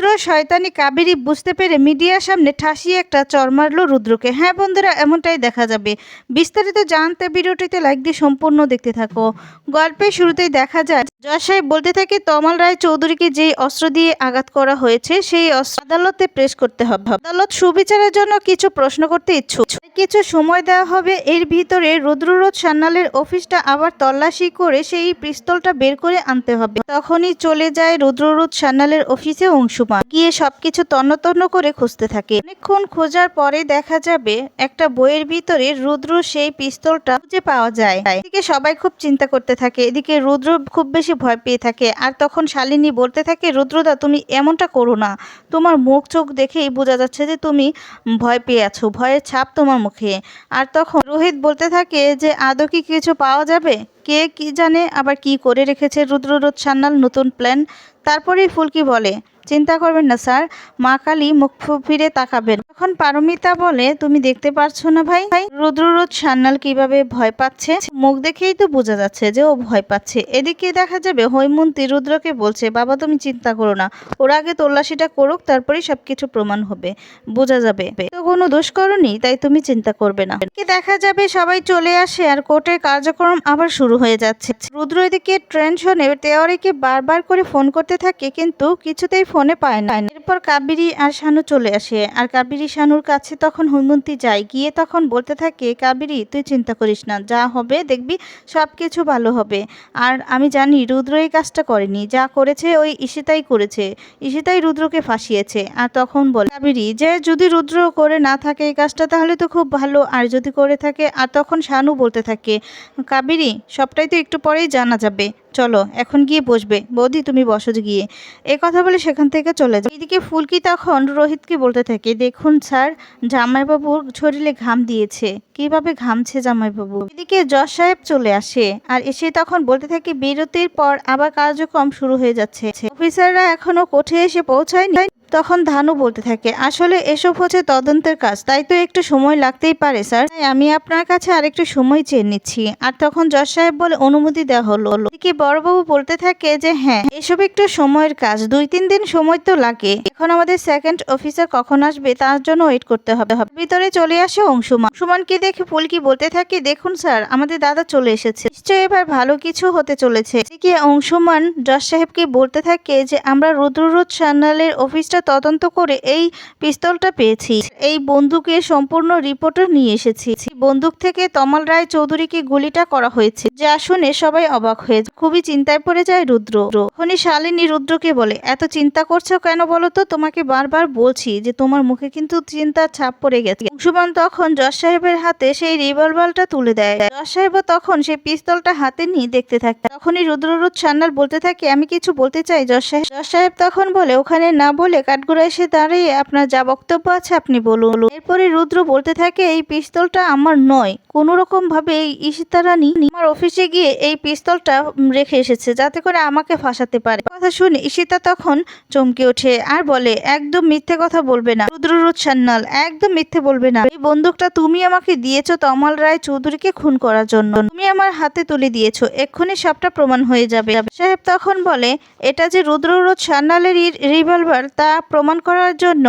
রুদ্র শয়তানি কাবেরি বুঝতে পেরে মিডিয়ার সামনে ঠাসিয়ে একটা চর মারলো রুদ্রকে। হ্যাঁ বন্ধুরা, এমনটাই দেখা যাবে। বিস্তারিত জানতে ভিডিওটিতে লাইক দিয়ে সম্পূর্ণ দেখতে থাকো। গল্পের শুরুতেই দেখা যায়, জজ সাহেব বলতে থাকে, তমাল রায় চৌধুরীকে যেই অস্ত্র দিয়ে আঘাত করা হয়েছে, সেই অস্ত্র আদালতে প্রেস করতে হবে। আদালত সুবিচারের জন্য কিছু প্রশ্ন করতে ইচ্ছুক। কিছু সময় দেওয়া হবে, এর ভিতরে রুদ্ররোধ সান্যালের অফিসটা আবার তল্লাশি করে সেই পিস্তলটা বের করে আনতে হবে। তখনই চলে যায় রুদ্ররোধ সান্যালের অফিসে অংশুমান গিয়ে সবকিছু তন্ন করে খুঁজতে থাকে। অনেকক্ষণ খোঁজার পরে দেখা যাবে একটা বইয়ের ভিতরে রুদ্র সেই পিস্তলটা খুঁজে পাওয়া যায়। এদিকে সবাই খুব চিন্তা করতে থাকে। এদিকে রুদ্র খুব বেশি ভয় পেয়ে থাকে। আর তখন শালিনী বলতে থাকে, রুদ্রদা, তুমি এমনটা করো না। তোমার মুখ চোখ দেখেই বোঝা যাচ্ছে যে তুমি ভয় পেয়ে আছো। ভয়ের ছাপ তোমার মুখে। আর তখন রোহিত বলতে থাকে যে, আদৌ কি কিছু পাওয়া যাবে? কে কি জানে আবার কি করে রেখেছে রুদ্ররোধ সান্যাল নতুন প্ল্যান? তারপরেই ফুলকি বলে চিন্তা করবেন না, স্যার। মা কালী মুখ ফিরে তাকাবেন। তখন পারমিতা বলে, তুমি দেখতে পারছ না ভাই? ভাই রুদ্ররোধ সান্যাল কীভাবে ভয় পাচ্ছে? মুখ দেখেই তো বোঝা যাচ্ছে যে ও ভয় পাচ্ছে। এদিকে দেখা যাবে হৈমন্তী রুদ্রকে বলছে, বাবা, তুমি চিন্তা করো না। ওর আগে তল্লাশিটা করুক, তারপরেই সবকিছু প্রমাণ হবে। বোঝা যাবে। তো কোনো দোষ করনি, তাই তুমি চিন্তা করবে না। দেখা যাবে, সবাই চলে আসে আর কোর্টের কার্যক্রম আবার শুরু হয়ে যাচ্ছে। রুদ্র এদিকে টেনশনে তেওয়ারিকে বারবার করে ফোন করতে থাকে, কিন্তু কিছুতেই ফোনে পায় না। এরপর কাবেরী আর শানু চলে আসে। আর কাবেরী শানুর কাছে তখন হৈমন্তী যায়। গিয়ে তখন বলতে থাকে কাবেরী তুই চিন্তা করিস না। যা হবে দেখবি সব কিছু ভালো হবে। আর আমি জানি রুদ্র এই কাজটা করেনি। যা করেছে ওই ঈশিতাই করেছে। ঈশিতাই রুদ্রকে ফাঁসিয়েছে। আর তখন বলে কাবেরী যে যদি রুদ্র করে না থাকে এই কাজটা, তাহলে তো খুব ভালো। আর যদি করে থাকে আর তখন শানু বলতে থাকে কাবেরী সবটাই তো একটু পরেই জানা যাবে। চলো, এখন গিয়ে বসবে। বৌদি, তুমি বসো গিয়ে। এ কথা বলে সেখান থেকে চলে যায়। এদিকে ফুলকি তখন রোহিতকে বলতে থাকে, দেখুন স্যার জামাইবাবুর শরীরে ঘাম দিয়েছে। কীভাবে ঘামছে জামাইবাবু? এদিকে যশ সাহেব চলে আসে আর এসে তখন বলতে থাকে, বিরতির পর আবার কার্যক্রম শুরু হয়ে যাচ্ছে। অফিসাররা এখনও কোঠে এসে পৌঁছায়নি। তখন ধানু বলতে থাকে, আসলে এসব হচ্ছে তদন্তের কাজ, তাই তো একটু সময় লাগতেই পারে, স্যার। তাই আমি আপনার কাছে আরেকটু সময় চেয়ে নিচ্ছি। আর তখন জজ সাহেব বলে, অনুমতি দেওয়া হলো। কি বড়বাবু বলতে থাকে যে হ্যাঁ এসব একটু সময়ের কাজ, দুই তিন দিন সময় তো লাগে। এখন আমাদের সেকেন্ড অফিসার কখন আসবে, তার জন্য ওয়েট করতে হবে। ভিতরে চলে আসে অংশুমান। অংশুমানকে দেখে ফুলকি বলতে থাকে, দেখুন, স্যার, আমাদের দাদা চলে এসেছে। নিশ্চয়ই এবার ভালো কিছু হতে চলেছে। অংশুমান জজ সাহেবকে বলতে থাকে যে, আমরা রুদ্ররোধ সান্যালের অফিসটা তদন্ত করে এই পিস্তলটা পেয়েছি। এই বন্দুকের সম্পূর্ণ রিপোর্টও নিয়ে এসেছি। বন্দুক থেকে তমাল রায় চৌধুরীকে গুলিটা করা হয়েছে। যা শুনে সবাই অবাক হয়ে খুবই চিন্তায় পড়ে যায় রুদ্র। তখনই শালিনী রুদ্রকে বলে, এত চিন্তা করছ কেন বলো তো? তোমাকে বারবার বলছি যে তোমার মুখে কিন্তু চিন্তার ছাপ পড়ে গেছে। অংশুমান তখন জজ সাহেবের হাতে সেই রিভলভারটা তুলে দেয়। জজ সাহেবও তখন সেই পিস্তলটা হাতে নিয়ে দেখতে থাকে। তখনই রুদ্ররোধ সান্যাল বলতে থাকে, আমি কিছু বলতে চাই জজ সাহেব। জজ সাহেব তখন বলে, ওখানে না বলে কাঠগোড়া এসে দাঁড়িয়ে আপনার যা বক্তব্য আছে আপনি বলুন। এরপরে রুদ্র বলতে থাকে, এই পিস্তলটা আমার নয়। কোনো রকম ভাবে এই ঈশিতা রানী আমার অফিসে গিয়ে এই পিস্তলটা রেখে এসেছে, যাতে করে আমাকে ফাঁসাতে পারে। কথা শুনে ঈশিতা তখন চমকে ওঠে আর বলে, একদম মিথ্যে কথা বলবে না রুদ্ররোধ সান্যাল, একদম মিথ্যে বলবে না। এই বন্দুকটা তুমি আমাকে দিয়েছ তমাল রায় চৌধুরীকে খুন করার জন্য। তুমি আমার হাতে তুলে দিয়েছ, এক্ষুনি সবটা প্রমাণ হয়ে যাবে। সাহেব তখন বলে, এটা যে রুদ্ররোধ সান্যালের রিভলভার, তা প্রমাণ করার জন্য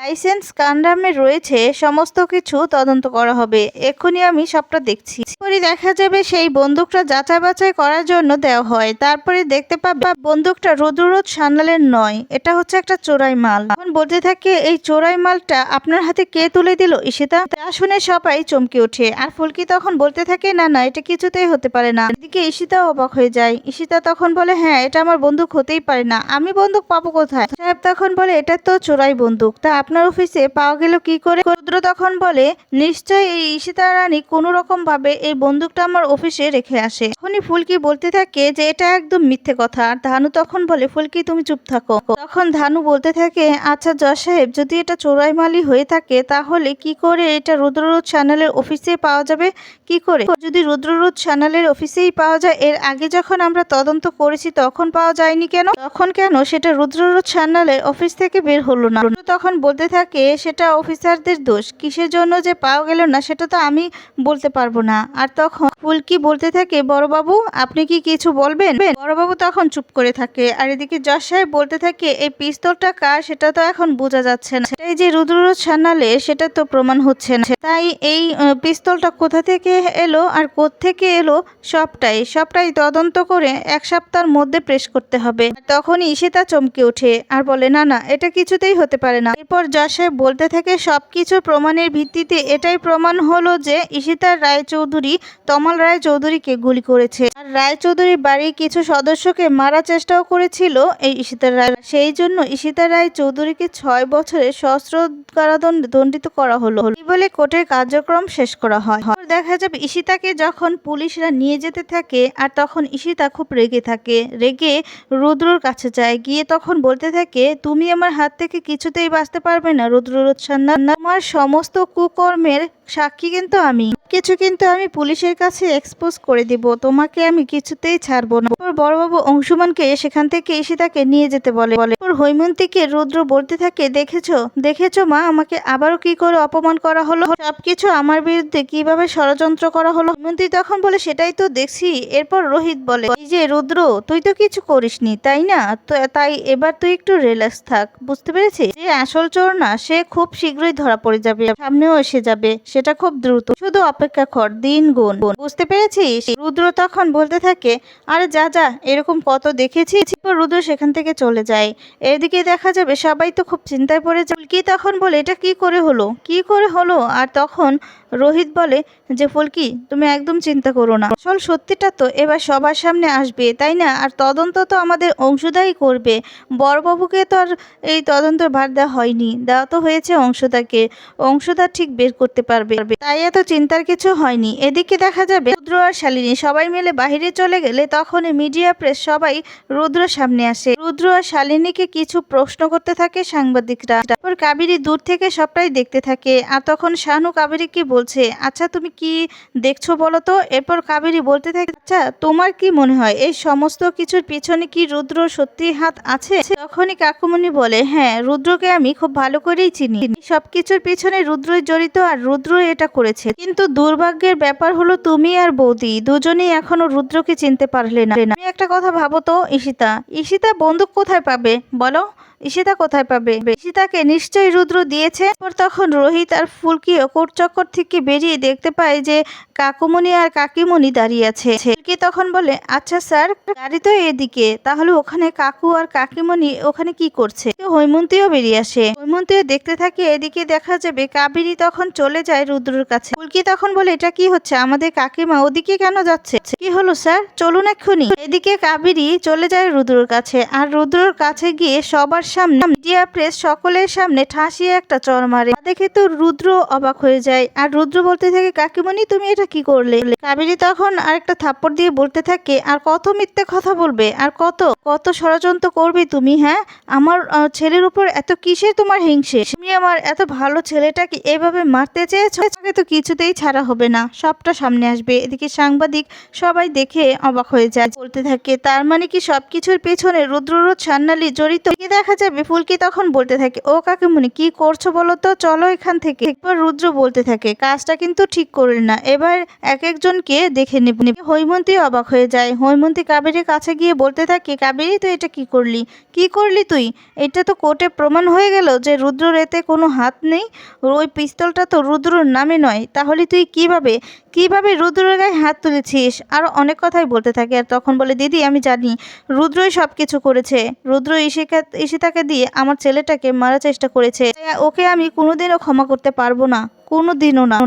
লাইসেন্স কান্ডামে রয়েছে, সমস্ত কিছু তদন্ত করা হবে। এক্ষুনি আমি সবটা দেখছি। পরে দেখা যাবে সেই বন্দুকটা যাচাই বাছাই করার জন্য দেওয়া হয়। তারপরে দেখতে পাবে বন্দুকটা রুদ্ররোধ সান্যালের নয়। এটা হচ্ছে একটা চোরাই মাল। এখন বলতে থাকে, এই চোরাই মালটা আপনার হাতে কে তুলে দিল? ঈশিতা? তা শুনে সবাই চমকে ওঠে। আর ফুলকি তখন বলতে থাকে, না না, এটা কিছুতেই হতে পারে না। এদিকে ঈশিতাও অবাক হয়ে যায়। ঈশিতা তখন বলে হ্যাঁ এটা আমার বন্দুক হতেই পারে না। আমি বন্দুক পাবো কোথায়? সাহেব তখন বলে, এটা তো চোরাই বন্দুক। তা আপনার অফিসে পাওয়া গেল কি করে? রুদ্র তখন বলে নিশ্চয় এই ঈশিতা কোনো রকম ভাবে এই বন্দুকটা আমার অফিসে রেখে আসে। তখনই ফুলকি বলতে থাকে যে, এটা একদম মিথ্যে কথা। আর ধানু তখন বলে, ফুলকি, তুমি চুপ থাকো। তখন ধানু বলতে থাকে আচ্ছা জজ সাহেব, যদি এটা চোরাই মালি হয়ে থাকে, তাহলে কি করে এটা রুদ্ররোধ চ্যানেলের অফিসে পাওয়া যাবে? কি করে? যদি রুদ্ররোধ চ্যানেলের অফিসেই পাওয়া যায়, এর আগে যখন আমরা তদন্ত করেছি, তখন পাওয়া যায়নি কেন? তখন কেন সেটা রুদ্ররোধ চ্যানেলের অফিস থেকে বের হলো না? তখন বলতে থাকে, সেটা অফিসারদের দোষ। কিসের জন্য যে পাওয়া গেল না, সেটা তো আমি বলতে পারব না। আর তখন ফুলকি বলতে থাকে, বড়বাবু, আপনি কি কিছু বলবেন? বড়বাবু তখন চুপ করে থাকে। আর এদিকে যশ সাহেব বলতে থাকে, এই পিস্তলটা কার সেটা তো এখন বোঝা যাচ্ছে না। এই যে রুদ্ররোজ সান্নালে সেটা তো প্রমাণ হচ্ছে না। তাই এই পিস্তলটা কোথা থেকে এলো আর থেকে এলো সবটাই সবটাই তদন্ত করে এক সপ্তাহের মধ্যে প্রেস করতে হবে। তখনই ঈশিতা চমকে ওঠে আর বলে, না না, এটা কিছুতেই হতে পারে না। এরপর যশ সাহেব বলতে থাকে, সবকিছু প্রমাণের ভিত্তিতে এটাই প্রমাণ হলো যে ঈশিতার রায়চৌধুরী, তমাল রায় চৌধুরীকে গুলি করেছে। আর রায়চৌধুরীর বাড়ির কিছু সদস্যকে মারার চেষ্টাও করেছিল এই ঈশিতা রায়। সেই জন্য ঈশিতা রায় চৌধুরীকে ছয় বছরের সহস্র কারাদণ্ড দণ্ডিত করা হলো। বলে কোর্টের কার্যক্রম শেষ করা হয়। দেখা যাবে ঈশিতাকে যখন পুলিশরা নিয়ে যেতে থাকে আর তখন ইশিতা খুব রেগে থাকে। রেগে রুদ্রর কাছে যায়। গিয়ে তখন বলতে থাকে, তুমি আমার হাত থেকে কিছুতেই বাঁচতে পারবে না রুদ্ররোদ সান্না। তোমার সমস্ত কুকর্মের সাক্ষী কিন্তু আমি। কিছু কিন্তু আমি পুলিশের কাছে এক্সপোজ করে দিব। তোমাকে আমি কিছুতেই ছাড়বো না। ওর বড়বাবু অংশুমানকে সেখান থেকে ঈশিতাকে নিয়ে যেতে বলে। বলে, ওর হৈমন্তীকে রুদ্র বলতে থাকে, দেখেছ? দেখেছ মা? আমাকে আবারও কি করে অপমান করা হলো? সবকিছু আমার বিরুদ্ধে কীভাবে ষড়যন্ত্র করা হলো? হৈমন্তী তখন বলে, সেটাই তো দেখছি। এরপর রোহিত বলে, এই যে রুদ্র, তুই তো কিছু করিসনি, তাই না? তো, তাই এবার তুই একটু রিল্যাক্স থাক, বুঝতে পেরেছিস? যে আসল চোর না, সে খুব শীঘ্রই ধরা পড়ে যাবে, সামনেও এসে যাবে, সেটা দ্রুত। শুধু অপেক্ষা কর, দিন গুণ। বুঝতে পেরেছিস? রুদ্র তখন বলতে থাকে, আরে যা যা, এরকম কত দেখেছি রুদ্র সেখান থেকে চলে যায়। এদিকে দেখা যাবে সবাই তো খুব চিন্তায় পড়ে যায়। তখন বলে, এটা কি করে হলো? কি করে হলো? আর তখন রোহিত বলে যে, ফুলকি, তুমি একদম চিন্তা করো না। আসল সত্যিটা তো এবার সবার সামনে আসবে, তাই না? আর তদন্ত তো আমাদের অংশদাই করবে। বড়বাবুকে তো আর এই তদন্তের ভার দেওয়া হয়নি। দেওয়া তো হয়েছে অংশদাকে। অংশদা ঠিক বের করতে পারবে। তাই এত চিন্তার কিছু হয়নি। এদিকে দেখা যাবে, রুদ্র আর শালিনী সবাই মিলে বাহিরে চলে গেলে তখন মিডিয়া প্রেস সবাই রুদ্র সামনে আসে। রুদ্র আর শালিনীকে কিছু প্রশ্ন করতে থাকে সাংবাদিকরা। তারপর কাবেরী দূর থেকে সবটাই দেখতে থাকে। আর তখন শানু কাবেরীকে বলছে আচ্ছা তুমি কি দেখছ বলো তো? এরপর কাবেরী বলতে থাকে আচ্ছা তোমার কি মনে হয়, এই সমস্ত কিছুর পিছনে কি রুদ্র সত্যি হাত আছে? তখনই কাকুমণি বলে হ্যাঁ রুদ্রকে আমি খুব ভালো করেই চিনি। সবকিছুর পিছনে রুদ্রই জড়িত আর রুদ্রই এটা করেছে। কিন্তু দুর্ভাগ্যের ব্যাপার হলো তুমি আর বৌদি দুজনেই এখনও রুদ্রকে চিনতে পারলে না। একটা কথা ভাবো তো, ঈশিতা। ঈশিতা বন্দুক কোথায় পাবে? বলো। ঈশিতা কোথায় পাবে? ঈশিতাকে নিশ্চয়ই রুদ্র দিয়েছে। তখন রোহিত আর ফুলকি চক্কর থেকে বেরিয়ে দেখতে পায় যে কাকুমণি আর কাকিমণি দাঁড়িয়ে আছে। ফুলকি তখন বলে আচ্ছা স্যার, গাড়ি তো এদিকে, তাহলে ওখানে কাকু আর কাকিমণি ওখানে কি করছে? হৈমন্তীও বেরিয়ে আসে। হৈমন্তীও দেখতে থাকে, এদিকে দেখা যাবে কাবেরী তখন চলে যায় রুদ্রর কাছে। ফুলকি তখন বলে, এটা কি হচ্ছে? আমাদের কাকিমা ওদিকে কেন যাচ্ছে? কি হলো স্যার? চলুন এক্ষুনি। এদিকে কাবেরী চলে যায় রুদ্রর কাছে, আর রুদ্রর কাছে গিয়ে সবার সামনে, মিডিয়া প্রেস সকলের সামনে ঠাসিয়ে একটা চর মারে। দেখে তো রুদ্র অবাক হয়ে যায়। আর রুদ্র বলতে থাকে, কাকিমণি, তুমি এটা কি করলে? কাবেরী তখন আরেকটা থাপ্পড় দিয়ে বলতে থাকে, আর কত মিথ্যে কথা বলবে? আর কত কত ষড়যন্ত্র করবে তুমি হ্যাঁ? আমার ছেলের উপর এত কিসের তোমার হিংসে? তুমি আমার এত ভালো ছেলেটাকে এভাবে মারতে চেয়েছো? তাকে তো কিছুতেই ছাড়া হবে না। সবটা সামনে আসবে। এদিকে সাংবাদিক সবাই দেখে অবাক হয়ে যায়। বলতে থাকে, তার মানে কি সবকিছুর পেছনে রুদ্ররোধ সান্নালি জড়িত? এদিকে দেখা যাবে? ফুলকি তখন বলতে থাকে, ও কাকিমণি কি করছ বলো তো? চলো এখান থেকে। একবার রুদ্র বলতে থাকে, কাজটা কিন্তু ঠিক করলেন না। এবার এক একজনকে দেখে নেব। হৈমন্তী অবাক হয়ে যায়। হৈমন্তী কাবেরীর কাছে গিয়ে বলতে থাকে, কাবেরী, তুই এটা কি করলি? কি করলি তুই? এটা তো কোর্টে প্রমাণ হয়ে গেল যে রুদ্রর এতে কোনো হাত নেই। ওই পিস্তলটা তো রুদ্রর নামে নয়। তাহলে তুই কীভাবে কীভাবে রুদ্রের গায়ে হাত তুলেছিস? আরও অনেক কথাই বলতে থাকে আর তখন বলে, দিদি, আমি জানি। রুদ্রই সব কিছু করেছে। রুদ্র ঈশিকা ঈশিতাকে দিয়ে আমার ছেলেটাকে মারার চেষ্টা করেছে। ওকে আমি কোনোদিনও ক্ষমা করতে পারব না। কোনোদিনও না।